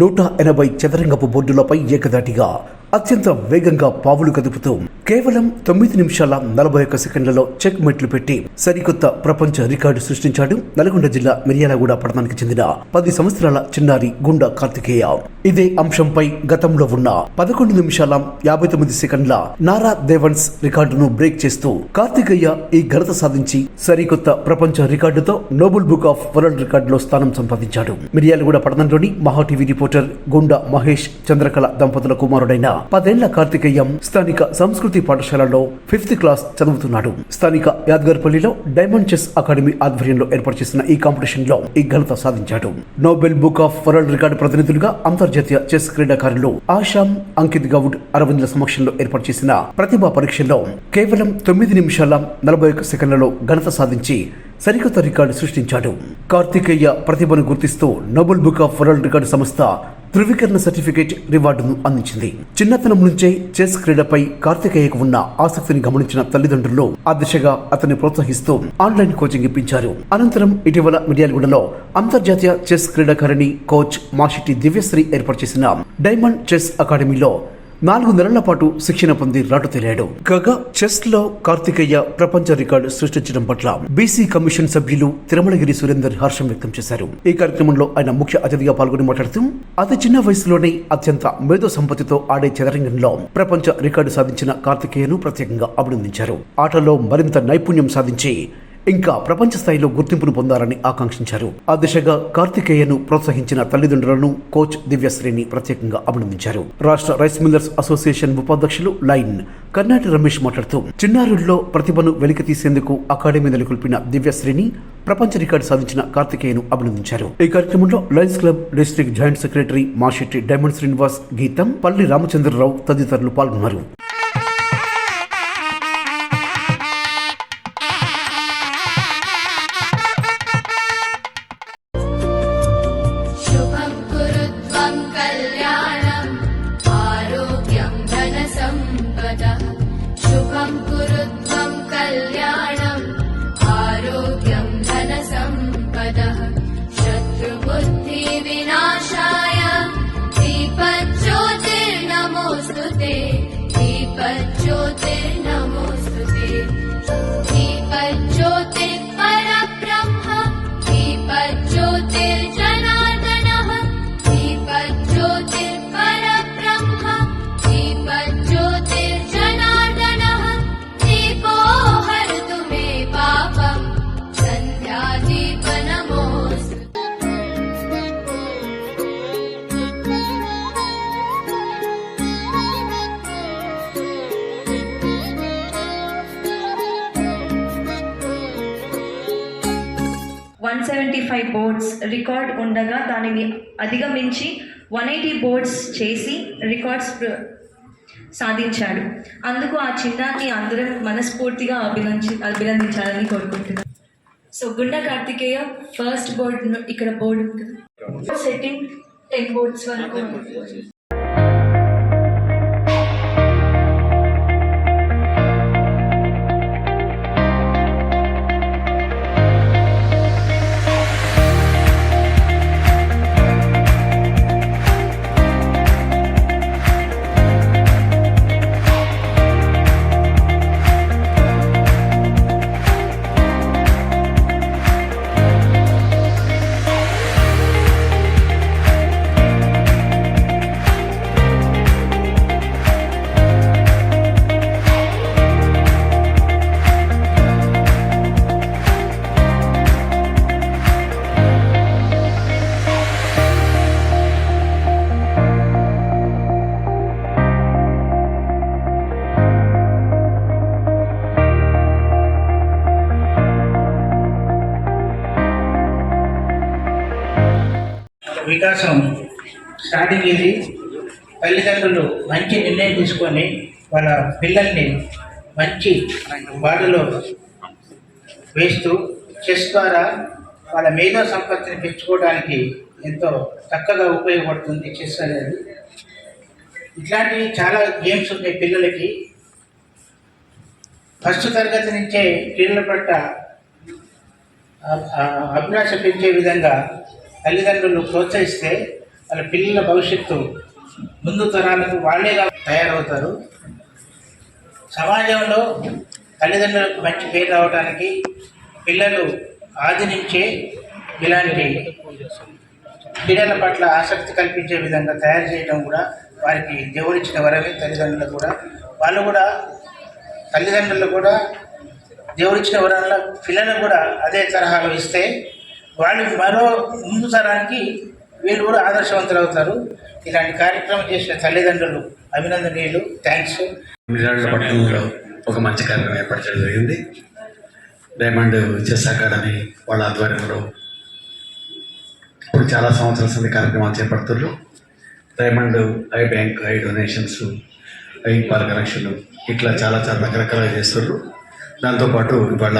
నూట ఎనభై చదరంగపు బోర్డులపై ఏకదాటిగా అత్యంత వేగంగా పావులు కదుపుతూ కేవలం తొమ్మిది నిమిషాల నలభై ఒక్క సెకండ్లలో చెక్ మెట్లు పెట్టి సరికొత్త ప్రపంచ రికార్డు సృష్టించాడు నల్గొండ జిల్లా మిర్యాలగూడ పట్టణానికి చెందిన పది సంవత్సరాల చిన్నారి గుండా కార్తికేయ. ఇదే అంశంపై గతంలో ఉన్న పదకొండు నిమిషాల యాభై తొమ్మిది సెకండ్ల నారా దేవన్స్ రికార్డును బ్రేక్ చేస్తూ కార్తికేయ ఈ ఘనత సాధించి సరికొత్త ప్రపంచ రికార్డుతో నోబుల్ బుక్ ఆఫ్ వరల్డ్ రికార్డులో స్థానం సంపాదించాడు. మిర్యాలగూడ పట్టణంలోని మహా టీవీ రిపోర్టర్ గుండా మహేష్ చంద్రకళ దంపతుల కుమారుడైన పదేళ్ళ కార్తికేయం స్థానిక సంస్కృతి పాఠశాలలో ఫిఫ్త్ క్లాస్ చదువుతున్నాడు. స్థానిక యాద్గర్పల్లిలో డైమండ్ చెస్ అకాడమీ ఆధ్వర్యంలో ఏర్పాటు చేసిన ఈ కాంపిటీషన్లో ఈ ఘనత సాధించాడు. Nobel book of world record ప్రతినిధులుగా అంతర్జాతీయ చెస్ క్రీడాకారులు ఆశాం అంకిత్ గౌడ్ అరవింద్ల సమక్షంలో ఏర్పాటు చేసిన ప్రతిభా పరీక్షల్లో కేవలం తొమ్మిది నిమిషాల నలభై ఒక్క సెకండ్లలో ఘనత సాధించి సరికొత్త రికార్డు సృష్టించాడు. కార్తికేయ ప్రతిభను గుర్తిస్తూ Nobel book of world record సంస్థ ధృవీకరణ సర్టిఫికేట్ రివార్డును అందించింది. చిన్నతనం నుంచే చెస్ క్రీడపై కార్తికేయకు ఉన్న ఆసక్తిని గమనించిన తల్లిదండ్రులు ఆ దిశగా అతన్ని ప్రోత్సహిస్తూ ఆన్లైన్ కోచింగ్ ఇప్పించారు. అనంతరం ఇటీవల మిర్యాలగూడలో అంతర్జాతీయ చెస్ క్రీడాకారిణి కోచ్ మాషిటి దివ్యశ్రీ ఏర్పాటు చేసిన డైమండ్ చెస్ అకాడమీలో నాలుగు నెలల పాటు శిక్షణ పొంది రాటు తెలియాడు కాగా చెస్లో కార్తికయ్య ప్రపంచ రికార్డు సృష్టించడం పట్ల బీసీ కమిషన్ సభ్యులు తిరుమలగిరి సురేందర్ హర్షం వ్యక్తం చేశారు. ఈ కార్యక్రమంలో ఆయన ముఖ్య అతిథిగా పాల్గొని మాట్లాడుతూ అతి చిన్న వయసులోనే అత్యంత మేధో సంపత్తితో ఆడే చదరంగంలో ప్రపంచ రికార్డు సాధించిన కార్తికేయను ప్రత్యేకంగా అభినందించారు. ఆటలో మరింత నైపుణ్యం సాధించి ఇంకా ప్రపంచ స్థాయిలో గుర్తింపును పొందాలని ఆకాంక్షించారు. ఆ దిశగా కార్తికేయను ప్రోత్సహించిన తల్లిదండ్రులను కోచ్ దివ్యశ్రీని ప్రత్యేకంగా అభినందించారు. రాష్ట్ర రైస్ మిల్లర్స్ అసోసియేషన్ ఉపాధ్యక్షులు లైన్ కర్ణాటి రమేష్ మాట్లాడుతూ చిన్నారుల్లో ప్రతిభను వెలికి తీసేందుకు అకాడమీ నెలకొల్పిన దివ్యశ్రీని ప్రపంచ రికార్డు సాధించిన కార్తికేయను అభినందించారు. ఈ కార్యక్రమంలో Lions Club district joint secretary Mashetti Diamond Srinivas Geethampalli Ramachandra Rao తదితరులు పాల్గొన్నారు. బోర్డ్స్ రికార్డ్ ఉండగా దానిని అధిగమించి వన్ ఎయిటీ బోర్డ్స్ చేసి రికార్డ్స్ సాధించాడు. అందుకు ఆ చిన్నాన్ని అందరం మనస్ఫూర్తిగా అభినంది అభినందించాలని కోరుకుంటున్నాను so Gunda Karthikeya first board ఇక్కడ బోర్డు ఉంది సెట్టింగ్ టెన్ బోర్డ్స్ వరకు స్టార్టింగ్ తల్లిదండ్రులు మంచి నిర్ణయం తీసుకొని వాళ్ళ పిల్లల్ని మంచి బాటలో వేస్తూ చెస్ ద్వారా వాళ్ళ మేధో సంపత్తిని పెంచుకోవడానికి ఎంతో చక్కగా ఉపయోగపడుతుంది చెస్ అనేది. ఇట్లాంటివి చాలా గేమ్స్ ఉన్నాయి పిల్లలకి. ఫస్ట్ తరగతి నుంచే పిల్లల పట్ల అభిలాష పెంచే విధంగా తల్లిదండ్రులు ప్రోత్సహిస్తే వాళ్ళ పిల్లల భవిష్యత్తు ముందు తరాలకు వాళ్ళేలా తయారవుతారు. సమాజంలో తల్లిదండ్రులకు మంచి పేరు రావడానికి పిల్లలు ఆది నుంచే ఇలాంటి క్రీడల పట్ల ఆసక్తి కల్పించే విధంగా తయారు చేయడం కూడా వారికి దేవుడిచ్చిన వరమే తల్లిదండ్రులు కూడా. వాళ్ళు కూడా తల్లిదండ్రులు కూడా దేవుడిచ్చిన వరంలో పిల్లలు కూడా అదే తరహాలో ఇస్తే వాళ్ళు మరో ముందు తరానికి వీళ్ళు కూడా ఆదర్శవంతులు అవుతారు. ఇలాంటి కార్యక్రమం చేసిన తల్లిదండ్రులు అభినందనీయులు. థ్యాంక్స్ పట్టణంలో ఒక మంచి కార్యక్రమం ఏర్పరచడం జరిగింది. డైమండ్ చెస్ అకాడమీ వాళ్ళ ఆధ్వర్యంలో ఇప్పుడు చాలా సంవత్సరాల సంది కార్యక్రమాలు చేపడుతున్నారు. Diamond eye bank eye donations eye పాల కనెక్షన్లు ఇట్లా చాలా చాలా రకరకాలుగా చేస్తున్నారు. దాంతోపాటు ఇవాళ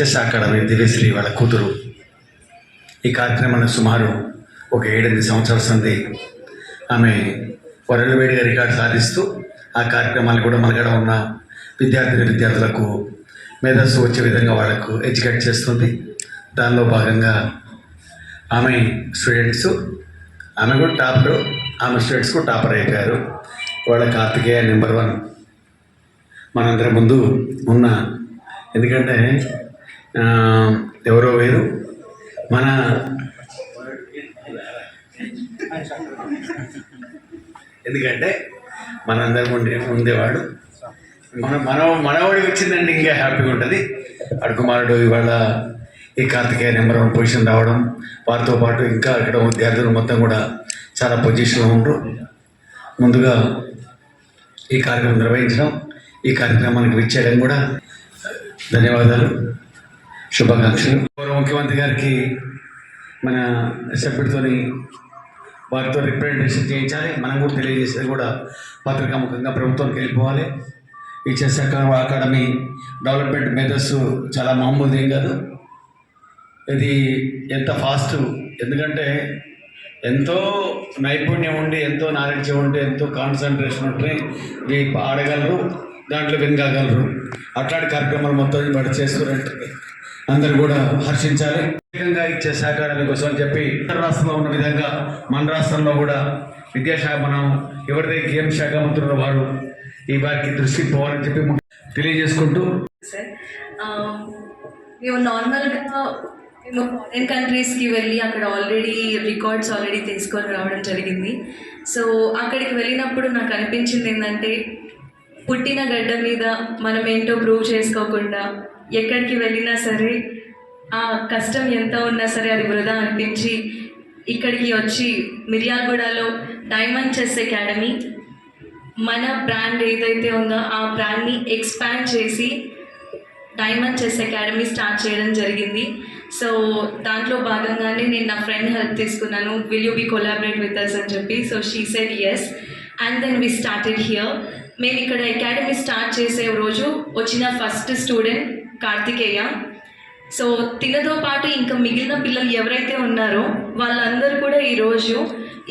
చెస్ అకాడమీ దివ్యశ్రీ వాళ్ళ కూతురు ఈ కార్యక్రమాన్ని సుమారు ఒక ఏడెనిమిది సంవత్సరాల సంది ఆమె వరల్డ్ వేడిగా రికార్డు సాధిస్తూ ఆ కార్యక్రమాలు కూడా మనగడ ఉన్న విద్యార్థిని విద్యార్థులకు మేధస్సు వచ్చే విధంగా వాళ్ళకు ఎడ్యుకేట్ చేస్తుంది. దానిలో భాగంగా ఆమె స్టూడెంట్స్ ఆమె కూడా టాపర్ ఆమె స్టూడెంట్స్ కూడా టాపర్ అయిపోయారు. వాళ్ళ కార్తికేయ నెంబర్ వన్. మనందరి ముందు ఉన్న ఎందుకంటే ఎవరో వేరు. మన ఎందుకంటే మనందరం ఉండే ఉండేవాడు. మన మన మనవాడికి వచ్చిందండి ఇంకా హ్యాపీగా ఉంటుంది. అడుకుమారుడు ఇవాళ ఈ కార్తికేయ నెంబర్ వన్ పొజిషన్ రావడం వారితో పాటు ఇంకా ఇక్కడ విద్యార్థులు మొత్తం కూడా చాలా పొజిషన్లో ఉండరు. ముందుగా ఈ కార్యక్రమం నిర్వహించడం ఈ కార్యక్రమానికి విచ్చేయడం కూడా ధన్యవాదాలు శుభాకాంక్షలు. గౌరవ ముఖ్యమంత్రి గారికి మన సభ్యుడితోని వారితో రిప్రజెంటేషన్ చేయించాలి. మనం కూడా తెలియజేసేది కూడా పత్రికాముఖంగా ప్రభుత్వానికి వెళ్ళిపోవాలి. ఈ చెస్ అకాడమీ డెవలప్మెంట్ మేధస్సు చాలా మామూలుది ఏం కాదు. ఇది ఎంత ఫాస్ట్ ఎందుకంటే ఎంతో నైపుణ్యం ఉండి ఎంతో నాలెడ్జ్ ఉండి ఎంతో కాన్సన్ట్రేషన్ ఉంటే ఆడగలరు దాంట్లో వినగలరు. అట్లాంటి కార్యక్రమాలు మొత్తం వాడు చేస్తున్నట్టు అందరు కూడా హర్షించాలి. విధంగా ఇచ్చే సహకారాల కోసం అని చెప్పి రాష్ట్రంలో ఉన్న విధంగా మన రాష్ట్రంలో కూడా విద్యాశాఖ మనం ఎవరిదే గేమ్ శాఖ మంత్రులు వారు ఈ వారికి దృష్టికి పోవాలని చెప్పి తెలియజేసుకుంటూ సార్ మేము నార్మల్గా మేము ఫారిన్ కంట్రీస్కి వెళ్ళి అక్కడ ఆల్రెడీ రికార్డ్స్ ఆల్రెడీ తీసుకొని రావడం జరిగింది. సో అక్కడికి వెళ్ళినప్పుడు నాకు అనిపించింది ఏంటంటే పుట్టిన గడ్డ మీద మనం ఏంటో ప్రూవ్ చేసుకోకుండా ఎక్కడికి వెళ్ళినా సరే ఆ కష్టం ఎంత ఉన్నా సరే అది వృధా అనిపించి ఇక్కడికి వచ్చి మిర్యాలగూడలో డైమండ్ చెస్ అకాడమీ మన బ్రాండ్ ఏదైతే ఉందో ఆ బ్రాండ్ని ఎక్స్పాండ్ చేసి డైమండ్ చెస్ అకాడమీ స్టార్ట్ చేయడం జరిగింది. సో దాంట్లో భాగంగానే నేను నా ఫ్రెండ్ హెల్ప్ తీసుకున్నాను. Will you be collaborate with us అని చెప్పి. So she said yes and then we started here మేము ఇక్కడ అకాడమీ స్టార్ట్ చేసే రోజు వచ్చిన ఫస్ట్ స్టూడెంట్ కార్తికేయ. సో తినతో పాటు ఇంకా మిగిలిన పిల్లలు ఎవరైతే ఉన్నారో వాళ్ళందరూ కూడా ఈరోజు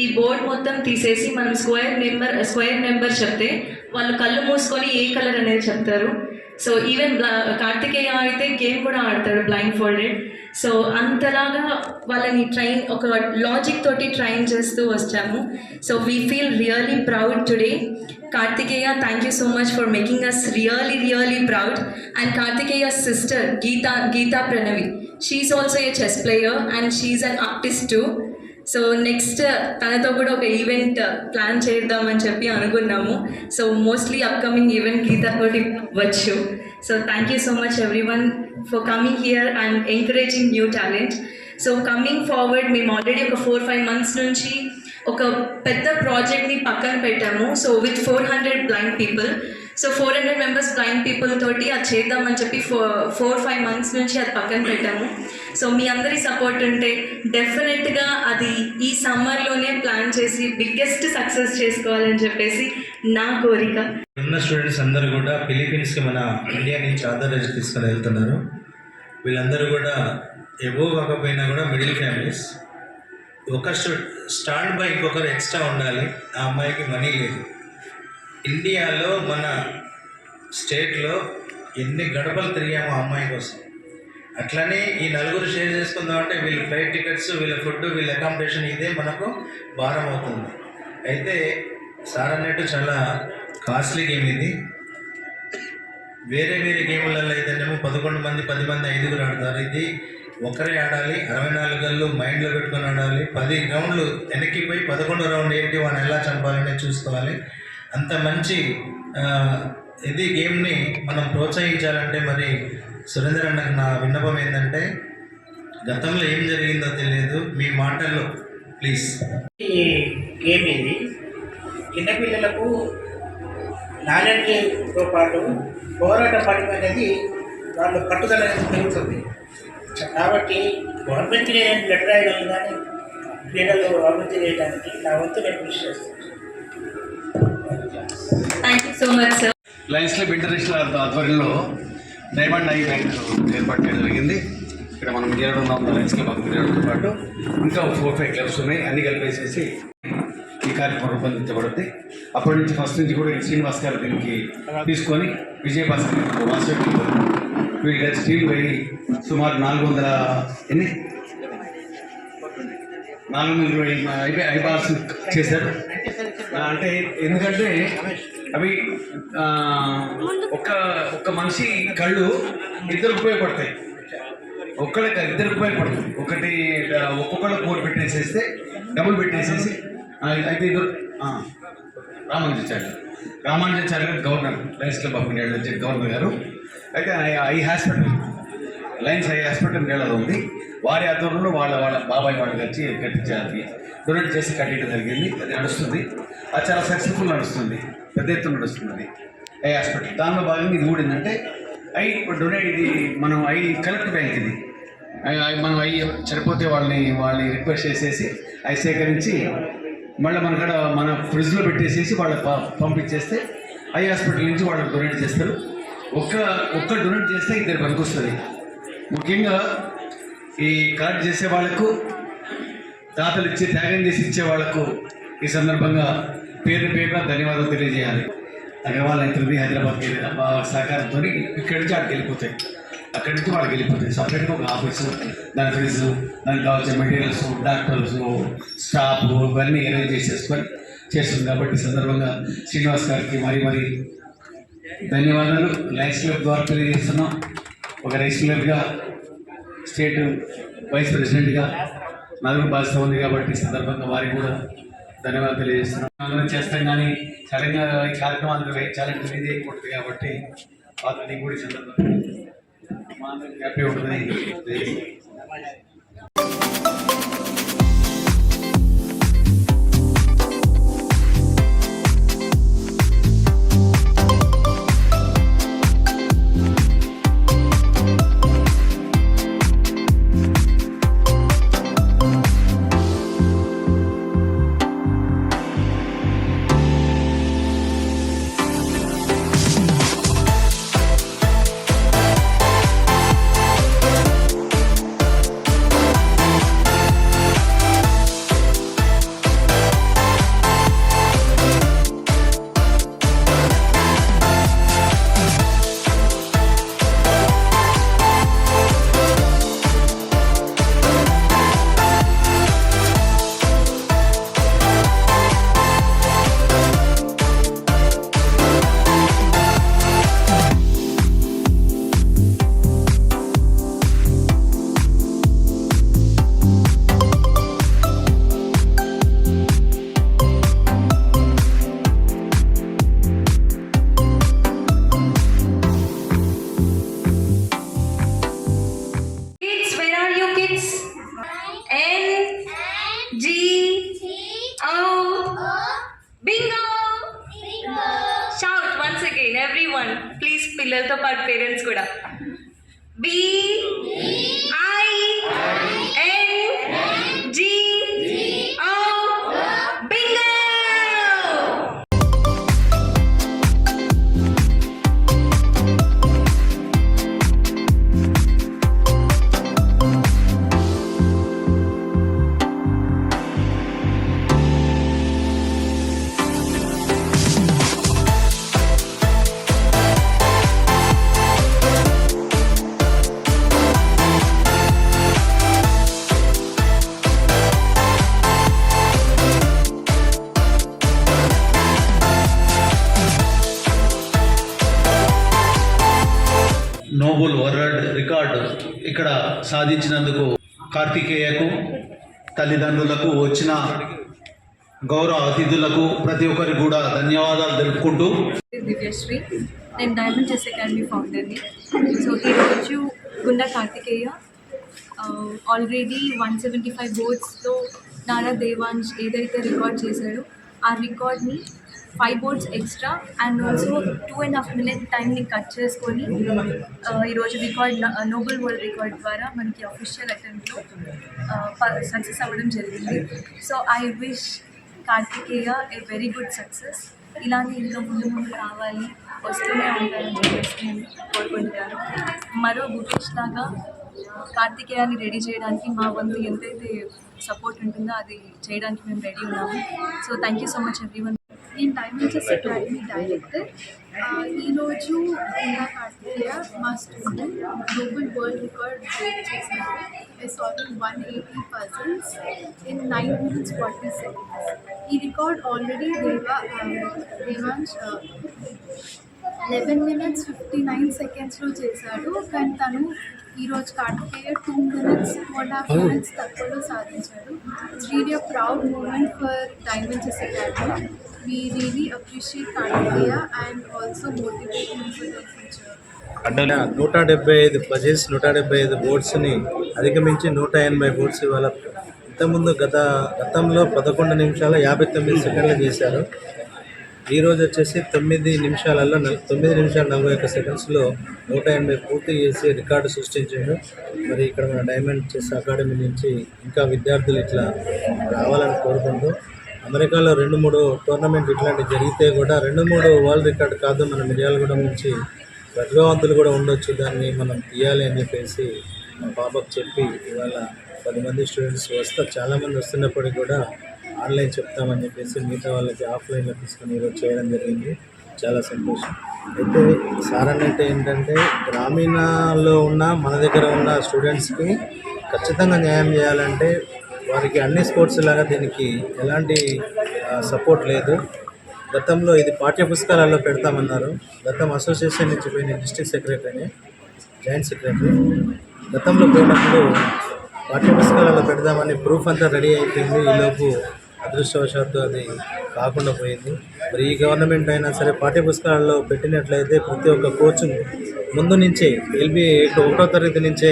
ఈ బోర్డ్ మొత్తం తీసేసి మనం స్క్వేర్ నెంబర్ స్క్వేర్ నెంబర్ చెప్తే వాళ్ళు కళ్ళు మూసుకొని ఏ కలర్ అనేది చెప్తారు? సో ఈవెన్ uh, కార్తికేయ అయితే గేమ్ కూడా ఆడతాడు బ్లైండ్ ఫోల్డెడ్ సో అంతలాగా వాళ్ళని ట్రైన్ ఒక లాజిక్ తోటి ట్రైన్ చేస్తూ వచ్చాము. So we feel really proud today Karthikeya thank you so much for making us really really proud and Karthikeya sister Geeta Geeta Pranavi she also a chess player and she an artist too so next తనతో కూడా ఒక event plan చేద్దామని చెప్పి అనుకున్నాము. So mostly upcoming event Geeta తోటి వచ్చు so thank you so much everyone for coming here and encouraging new talent so coming forward మేము already ఒక ఫోర్ ఫైవ్ మంత్స్ నుంచి ఒక పెద్ద ప్రాజెక్ట్ని పక్కన పెట్టాము. So with four hundred blind people so four hundred members blind people తోటి అది చేద్దామని చెప్పి ఫోర్ ఫోర్ ఫైవ్ మంత్స్ నుంచి అది పక్కన పెట్టాము. సో మీ అందరి సపోర్ట్ ఉంటే డెఫినెట్గా అది ఈ సమ్మర్లోనే ప్లాన్ చేసి బిగ్గెస్ట్ సక్సెస్ చేసుకోవాలని చెప్పేసి నా కోరిక. ఉన్న స్టూడెంట్స్ అందరూ కూడా ఫిలిపీన్స్కి మన ఇండియా నుంచి ఆంధ్రప్రదేశ్ తీసుకొని వెళ్తున్నారు. వీళ్ళందరూ కూడా ఎబో కాకపోయినా కూడా మిడిల్ ఫ్యామిలీస్ ఒక స్టాండ్ బై ఇంకొకరు ఎక్స్ట్రా ఉండాలి. ఆ అమ్మాయికి మనీ లేదు. ఇండియాలో మన స్టేట్లో ఎన్ని గడపలు తిరిగామో ఆ అమ్మాయి కోసం. అట్లనే ఈ నలుగురు షేర్ చేసుకుందాం అంటే వీళ్ళ ఫ్లైట్ టికెట్స్ వీళ్ళ ఫుడ్ వీళ్ళ అకామిడేషన్ ఇదే మనకు భారం అవుతుంది. అయితే సార్ అన్నట్టు చాలా కాస్ట్లీ గేమ్ ఇది. వేరే వేరే గేములలో అయితేనేమో పదకొండు మంది పది మంది ఐదుగురు ఆడతారు. ఇది ఒకరే ఆడాలి అరవై నాలుగు గళ్ళు మైండ్లో పెట్టుకొని ఆడాలి. పది రౌండ్లు వెనక్కి పోయి పదకొండు రౌండ్ ఏంటి వాడిని ఎలా చంపాలనే చూసుకోవాలి. అంత మంచి ఇది గేమ్ని మనం ప్రోత్సహించాలంటే మరి సురేందర్ అన్నకు నా విన్నపం ఏంటంటే గతంలో ఏం జరిగిందో తెలియదు మీ మాటల్లో ప్లీజ్ ఈ గేమ్ ఇది. చిన్నపిల్లలకు నాలెడ్జ్తో పాటు పోరాట పడిమ అనేది వాళ్ళు పట్టుదల అనేది పెరుగుతుంది. కాబట్టి గవర్నమెంట్ లెటర్ రాయగలను కానీ క్రీడలు అభివృద్ధి చేయడానికి నా వంతు నేను కృషి చేస్తాను thank you so much sir lions club international ఆధ్వర్యంలో డైమండ్ ఐ బ్యాంక్ ఏర్పాటు చేయడం జరిగింది. ఇక్కడ మనం గెలవడం ఉన్నాం లయన్స్ క్లబ్ గెలవడంతో పాటు. ఇంకా ఫోర్ ఫైవ్ క్లబ్స్ ఉన్నాయి. అన్ని కలిపేసేసి ఈ కార్యక్రమం రూపొందించబడుద్ది అప్పటి నుంచి ఫస్ట్ నుంచి కూడా శ్రీనివాస్ గారు దీనికి తీసుకొని విజయభాస్కర్ గారు, వాసవి వీళ్ళు కలిసి టీం పోయి సుమారు నాలుగు వందల ఎన్ని? నాలుగు వందల ఇరవై ఐ- చేశారు. అంటే ఎందుకంటే అవి ఒక ఒక మనిషి కళ్ళు ఇద్దరు ఉపయోగపడతాయి. ఒక్కళ్ళకి ఇద్దరు ఉపయోగపడతాయి. ఒకటి ఆ, ఒక్కొక్కళ్ళు కోర్ పెట్టేసేస్తే డబుల్ పెట్టేసేసి అయితే ఇద్దరు రామానుజాచార్య రామానుజాచార్య గారు governor lions club of India నుంచి గవర్నర్ గారు. అయితే eye- eye hospital lions eye hospital నెలలో ఉంది. వారి ఆధ్వర్యంలో వాళ్ళ వాళ్ళ బాబాయ్ వాళ్ళు వచ్చి కట్టించాలి డొనేట్ చేసి కట్టడం జరిగింది. అది నడుస్తుంది. అది చాలా సక్సెస్ఫుల్ నడుస్తుంది. పెద్ద ఎత్తున నడుస్తుంది ఐ హాస్పిటల్ దానిలో భాగంగా ఇది కూడా ఏంటంటే ఐ డొనేట్ ఇది మనం ఐ కలెక్ట్ బ్యాంక్ ఇది. మనం ఐ చనిపోతే వాళ్ళని వాళ్ళని రిక్వెస్ట్ చేసేసి అవి సేకరించి మళ్ళీ మన కాడ మన ఫ్రిడ్జ్లో పెట్టేసేసి వాళ్ళకి పంపించేస్తే ఐ హాస్పిటల్ నుంచి వాళ్ళకి డొనేట్ చేస్తారు. ఒక్క ఒక్క డొనేట్ చేస్తే ఇద్దరు పనికొస్తుంది ముఖ్యంగా ఈ కార్డు చేసే వాళ్ళకు దాతలు ఇచ్చి త్యాగం చేసి ఇచ్చే వాళ్ళకు ఈ సందర్భంగా పేరు పేరున ధన్యవాదాలు తెలియజేయాలి. అగర్వాల్ రైతులది హైదరాబాద్కి సహకారంతో ఇక్కడి నుంచి అక్కడికి వెళ్ళిపోతాయి. అక్కడి నుంచి వాళ్ళకి వెళ్ళిపోతాయి. సపరేట్గా ఒక ఆఫీసు దాని ఫ్రిడ్జ్ దానికి కావాల్సిన మెటీరియల్స్ డాక్టర్స్ స్టాఫ్ ఇవన్నీ అరేంజ్ చేసేసుకొని చేస్తుంది. కాబట్టి సందర్భంగా శ్రీనివాస్ గారికి మరీ మరీ ధన్యవాదాలు. లైఫ్ క్లబ్ ద్వారా తెలియజేస్తున్నాం. ఒక రైస్ స్టేట్ వైస్ ప్రెసిడెంట్గా నలుగురు బాధ్యత ఉంది కాబట్టి సందర్భంగా వారికి కూడా ధన్యవాదాలు తెలియజేస్తున్నాం అందరం చేస్తాం కానీ సడన్గా ఈ కార్యక్రమాలు అనేది తెలియజేయకూడదు కాబట్టి వాళ్ళని కూడా సందర్భంగా హ్యాపీ ఉంటుంది నోబుల్ వరల్డ్ రికార్డు ఇక్కడ సాధించినందుకు కార్తికేయకు తల్లిదండ్రులకు వచ్చిన గౌరవ అతిథులకు ప్రతి ఒక్కరికి కూడా ధన్యవాదాలు తెలుపుకుంటూ. దివ్యశ్రీ నేను డైమండ్ చెస్ అకాడమీ ఫౌండర్ని సో ఈరోజు గుండా Karthikeya already one seventy five బోర్డ్స్లో Nara Devansh ఏదైతే రికార్డ్ చేశాడో ఆ రికార్డ్ని five boards extra and also two and half minute టైంని కట్ చేసుకొని ఈరోజు రికార్డ్ నోబెల్ వరల్డ్ రికార్డ్ ద్వారా మనకి అఫీషియల్ అటెంప్ట్లో సక్సెస్ అవ్వడం జరిగింది. So I wish Karthikeya a very good success ఇలానే ఇంకా ముందు ముందు రావాలి వస్తూనే ఉంటారని చెప్పేసి నేను కోరుకుంటాను మరో బుకేష్ లాగా కార్తికేయాన్ని రెడీ చేయడానికి మా వంతు ఎంతైతే సపోర్ట్ ఉంటుందో అది చేయడానికి మేము రెడీ ఉన్నాము. So thank you so much everyone నేను డైమండ్ చెస్ అకాడమీ డైరెక్టర్ ఈరోజు ఇలా మా స్టూడెంట్ గ్లోబల్ వరల్డ్ రికార్డ్ చేసినారు I solving one eighty puzzles in nine minutes forty seconds ఈ record already Deva Devansh eleven minutes fifty nine సెకండ్స్లో చేశాడు. కానీ తను ఈరోజు Karthikeya two minutes two and half minutes తక్కువలో సాధించాడు. It's really a proud moment for diamond chess academy we నూట డెబ్బై ఐదు పజిల్స్ నూట డెబ్బై ఐదు బోర్డ్స్ని అధిగమించి నూట ఎనభై బోర్డ్స్ ఇవాళ ఇంతకుముందు గత గతంలో పదకొండు నిమిషాల యాభై తొమ్మిది సెకండ్లు చేశారు. ఈరోజు వచ్చేసి తొమ్మిది నిమిషాలలో తొమ్మిది నిమిషాల నలభై ఒక్క సెకండ్స్లో నూట ఎనభై పూర్తి చేసి రికార్డు సృష్టించాడు మరి ఇక్కడ మన డైమండ్ చెస్ అకాడమీ నుంచి ఇంకా విద్యార్థులు ఇట్లా రావాలని కోరుకుంటూ అమెరికాలో రెండు మూడు టోర్నమెంట్ ఇట్లాంటివి జరిగితే కూడా రెండు మూడు వరల్డ్ రికార్డ్ కాదు మన మిర్యాలగూడెం నుంచి ప్రతిభావంతులు కూడా ఉండొచ్చు దాన్ని మనం తీయాలి అని చెప్పేసి మా పాపకు చెప్పి ఇవాళ పది మంది స్టూడెంట్స్ వస్తే చాలామంది వస్తున్నప్పటికీ కూడా ఆన్లైన్ చెప్తామని చెప్పేసి మిగతా వాళ్ళకి ఆఫ్లైన్లో తీసుకొని ఈరోజు చేయడం జరిగింది. చాలా సంతోషం. అయితే సార్ అంటే ఏంటంటే గ్రామీణలో ఉన్న మన దగ్గర ఉన్న స్టూడెంట్స్కి ఖచ్చితంగా న్యాయం చేయాలంటే వారికి అన్ని స్పోర్ట్స్ లాగా దీనికి ఎలాంటి సపోర్ట్ లేదు. గతంలో ఇది పాఠ్య పుస్తకాలలో పెడతామన్నారు. గతం అసోసియేషన్ నుంచి పోయిన డిస్ట్రిక్ట్ సెక్రటరీని జాయింట్ సెక్రటరీ. గతంలో పోయినప్పుడు పాఠ్య పుస్తకాలలో పెడదామని ప్రూఫ్ అంతా రెడీ అయిపోయింది. ఈలోపు అదృష్టవశాత్తు అది కాకుండా పోయింది. మరి ఈ గవర్నమెంట్ అయినా సరే పాఠ్యపుస్తకాలలో పెట్టినట్లయితే ప్రతి ఒక్క కోచింగ్ ముందు నుంచే ఎల్బి ఒకటో తరగతి నుంచే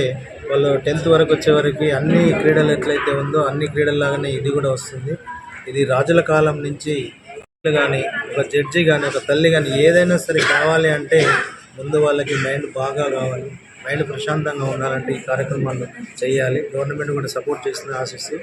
వాళ్ళు టెన్త్ వరకు వచ్చేవరకు అన్ని క్రీడలు ఎట్లయితే ఉందో అన్ని క్రీడల్లాగానే ఇది కూడా వస్తుంది. ఇది రాజుల కాలం నుంచి కానీ ఒక జడ్జి కానీ ఒక తల్లి కానీ ఏదైనా సరే కావాలి అంటే ముందు వాళ్ళకి మైండ్ బాగా కావాలి. మైండ్ ప్రశాంతంగా ఉండాలంటే ఈ కార్యక్రమాలు చేయాలి. గవర్నమెంట్ కూడా సపోర్ట్ చేస్తుందని ఆశిస్తూ.